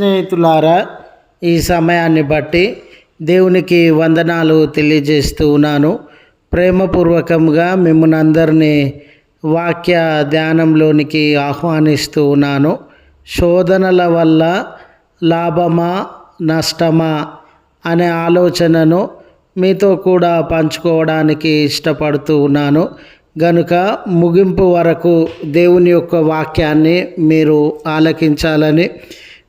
స్నేహితులారా ఈ సమయాన్ని బట్టి దేవునికి వందనాలు తెలియజేస్తూ ఉన్నాను. ప్రేమపూర్వకంగా మిమ్మల్ని అందరినీ వాక్య ధ్యానంలోనికి ఆహ్వానిస్తూ ఉన్నాను. శోధనల వల్ల లాభమా నష్టమా అనే ఆలోచనను మీతో కూడా పంచుకోవడానికి ఇష్టపడుతూ ఉన్నాను. గనుక ముగింపు వరకు దేవుని యొక్క వాక్యాన్ని మీరు ఆలకించాలని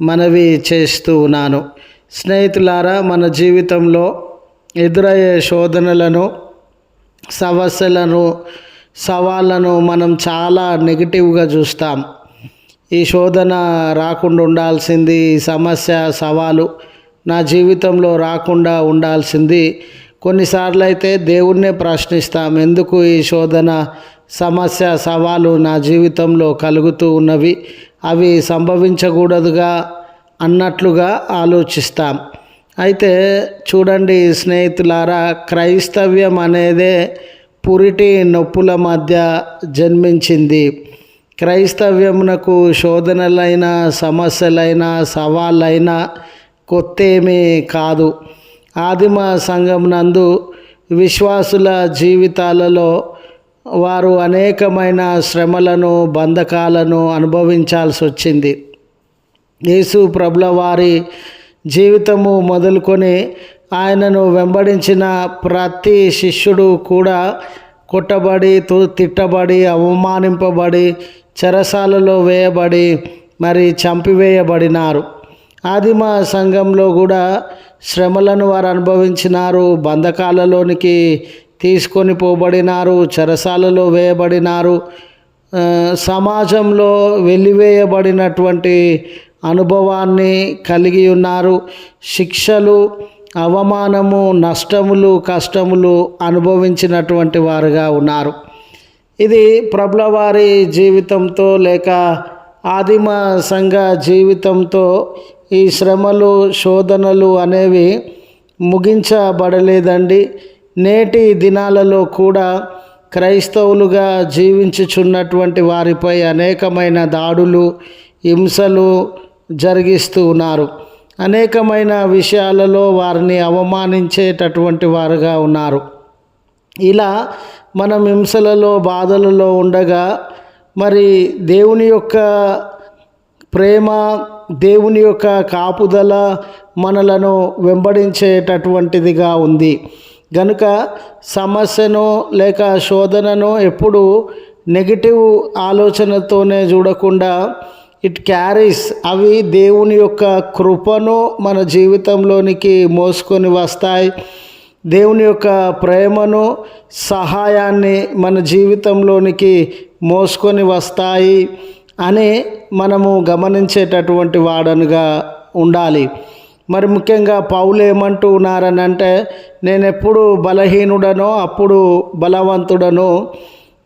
మనవి చేస్తూ ఉన్నాను. స్నేహితులారా మన జీవితంలో ఎదురయ్యే శోధనలను సమస్యలను సవాళ్ళను మనం చాలా నెగిటివ్గా చూస్తాం. ఈ శోధన రాకుండా ఉండాల్సింది ఈ సమస్య సవాలు నా జీవితంలో రాకుండా ఉండాల్సింది. కొన్నిసార్లు అయితే దేవుణ్ణే ప్రశ్నిస్తాం ఎందుకు ఈ శోధన సమస్య సవాలు నా జీవితంలో కలుగుతూ ఉన్నవి? అవి సంభవించకూడదుగా అన్నట్లుగా ఆలోచిస్తాం. అయితే చూడండి స్నేహితులారా క్రైస్తవ్యం అనేదే పురిటి నొప్పుల మధ్య జన్మించింది. క్రైస్తవ్యమునకు శోధనలైన సమస్యలైన సవాళ్ళైన కొత్తేమీ కాదు. ఆదిమ సంఘం నందు విశ్వాసుల జీవితాలలో వారు అనేకమైన శ్రమలను బంధకాలను అనుభవించాల్సి వచ్చింది యేసు ప్రభుల వారి జీవితము మొదలుకొని ఆయనను వెంబడించిన ప్రతి శిష్యుడు కూడా కొట్టబడి తు- తిట్టబడి అవమానింపబడి చెరసాలలో వేయబడి మరి చంపివేయబడినారు. ఆదిమ సంఘంలో కూడా శ్రమలను వారు అనుభవించినారు. బంధకాలలోనికి తీసుకొని పోబడినారు చెరసాలలో వేయబడినారు. సమాజంలో వెలివేయబడినటువంటి అనుభవాన్ని కలిగి ఉన్నారు. శిక్షలు అవమానము నష్టములు కష్టములు అనుభవించినటువంటి వారుగా ఉన్నారు. ఇది ప్రభులవారి జీవితంతో లేక ఆదిమ సంఘ జీవితంతో ఈ శ్రమలు శోధనలు అనేవి ముగించబడలేదండి. నేటి దినాలలో కూడా క్రైస్తవులుగా జీవించుచున్నటువంటి వారిపై అనేకమైన దాడులు హింసలు జరిగిస్తూ ఉన్నారు. అనేకమైన విషయాలలో వారిని అవమానించేటటువంటి వారుగా ఉన్నారు. ఇలా మనం హింసలలో బాధలలో ఉండగా మరి దేవుని యొక్క ప్రేమ దేవుని యొక్క కాపుదల మనలను వెంబడించేటటువంటిదిగా ఉంది. గనుక సమస్యను లేక శోధనను ఎప్పుడు నెగిటివ్ ఆలోచనతోనే చూడకుండా ఇట్ క్యారీస్ అవి దేవుని యొక్క కృపను మన జీవితంలోనికి మోసుకొని వస్తాయి. దేవుని యొక్క ప్రేమను సహాయాన్ని మన జీవితంలోనికి మోసుకొని వస్తాయి అని మనము గమనించేటటువంటి వాడనుగా ఉండాలి. మరి ముఖ్యంగా పౌలు ఏమంటూ ఉన్నారని అంటే నేను ఎప్పుడు బలహీనుడనో అప్పుడు బలవంతుడను.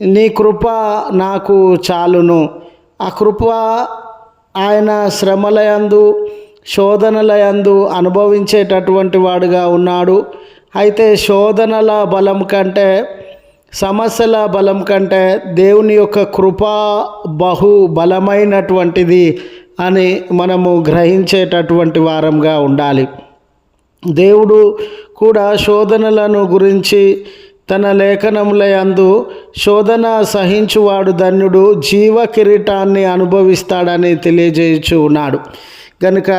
నీ కృప నాకు చాలును. ఆ కృప ఆయన శ్రమలయందు శోధనలయందు అనుభవించేటటువంటి వాడుగా ఉన్నాడు. అయితే శోధనల బలం కంటే సమస్యల బలం కంటే దేవుని యొక్క కృప బహు బలమైనటువంటిది అని మనము గ్రహించేటటువంటి వారంగా ఉండాలి. దేవుడు కూడా శోధనలను గురించి తన లేఖనముల యందు శోధన సహించువాడు ధన్యుడు జీవ కిరీటాన్ని అనుభవిస్తాడని తెలియజేయచ్చు ఉన్నాడు. కనుక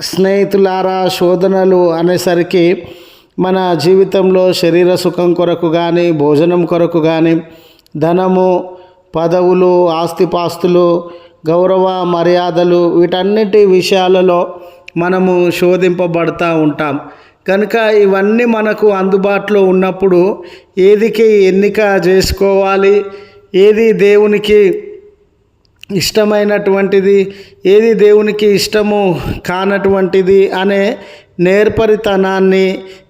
స్నేహితులారా శోధనలు అనేసరికి మన జీవితంలో శరీర సుఖం కొరకు కానీ భోజనం కొరకు కానీ ధనము పదవులు ఆస్తిపాస్తులు గౌరవ మర్యాదలు వీటన్నిటి విషయాలలో మనము శోధింపబడతా ఉంటాం. కనుక ఇవన్నీ మనకు అందుబాటులో ఉన్నప్పుడు ఏదికి ఎన్నిక చేసుకోవాలి ఏది దేవునికి ఇష్టమైనటువంటిది ఏది దేవునికి ఇష్టము కానటువంటిది అనే నేర్పరితనాన్ని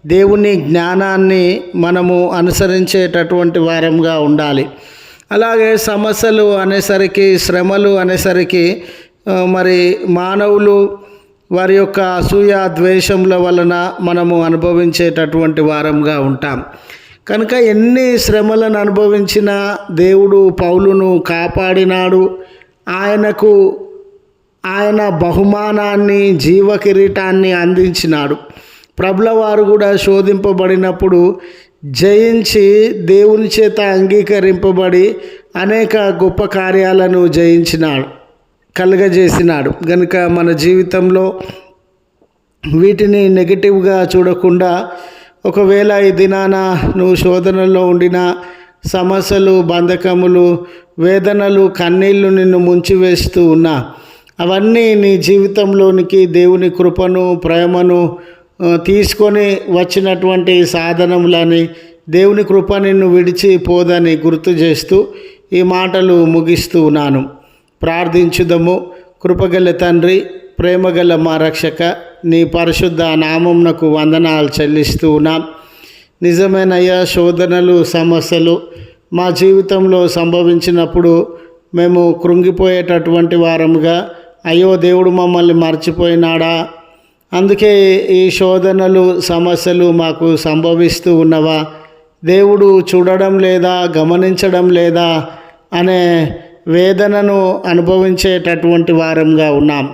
దేవుని జ్ఞానాన్ని మనము అనుసరించేటటువంటి వారంగా ఉండాలి. అలాగే సమస్యలు అనేసరికి శ్రమలు అనేసరికి మరి మానవులు వారి యొక్క అసూయ ద్వేషముల వలన మనము అనుభవించేటటువంటి వారంగా ఉంటాం. కనుక ఎన్ని శ్రమలను అనుభవించిన దేవుడు పౌలును కాపాడినాడు. ఆయనకు ఆయన బహుమానాన్ని జీవ కిరీటాన్ని అందించినాడు. ప్రభుల వారు కూడా శోధింపబడినప్పుడు జయించి దేవుని చేత అంగీకరింపబడి అనేక గొప్ప కార్యాలను జయించినాడు కలుగజేసినాడు. కనుక మన జీవితంలో వీటిని నెగిటివ్గా చూడకుండా ఒకవేళ ఈ దినాన నువ్వు శోధనలో ఉండిన సమస్యలు బంధకములు వేదనలు కన్నీళ్ళు నిన్ను ముంచివేస్తూ ఉన్నా అవన్నీ నీ జీవితంలోనికి దేవుని కృపను ప్రేమను తీసుకొని వచ్చినటువంటి సాధనములని దేవుని కృప నిన్ను విడిచి పోదని గుర్తు చేస్తూ ఈ మాటలు ముగిస్తూ ఉన్నాను. ప్రార్థించుదము. కృపగల తండ్రి ప్రేమగల మా రక్షక నీ పరిశుద్ధ నామంనకు వందనాలు చెల్లిస్తూ ఉన్నాం. నిజమేనయ్యా శోధనలు సమస్యలు మా జీవితంలో సంభవించినప్పుడు మేము కృంగిపోయేటటువంటి వారముగా అయ్యో దేవుడు మమ్మల్ని మర్చిపోయినాడా? అందుకే ఈ శోధనలు సమస్యలు మాకు సంభవిస్తూ ఉన్నవా? దేవుడు చూడడం లేదా గమనించడం లేదా అనే వేదనను అనుభవించేటటువంటి వారంగా ఉన్నాం.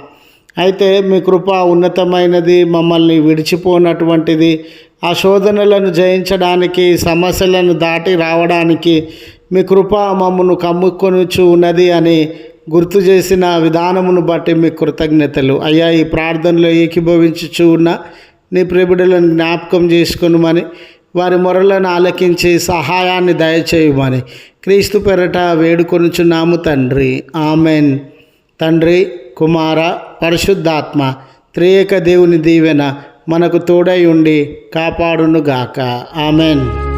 అయితే మీ కృప ఉన్నతమైనది మమ్మల్ని విడిచిపోనటువంటిది ఆ శోధనలను జయించడానికి సమస్యలను దాటి రావడానికి మీ కృప మమ్మను కమ్ముకొనుచు ఉన్నది అని గుర్తు చేసిన విధానమును బట్టి మీ కృతజ్ఞతలు. అయ్యా ఈ ప్రార్థనలో ఏకీభవించుచు ఉన్న నీ ప్రేమిడులను జ్ఞాపకం చేసుకునుమని వారి మొరలను ఆలకించి సహాయాన్ని దయచేయమని క్రీస్తు పెరట వేడుకొనుచున్నాము తండ్రి. ఆమెన్. తండ్రి కుమార పరిశుద్ధాత్మ త్రియేక దేవుని దీవెన మనకు తోడై ఉండి కాపాడునుగాక. ఆమెన్.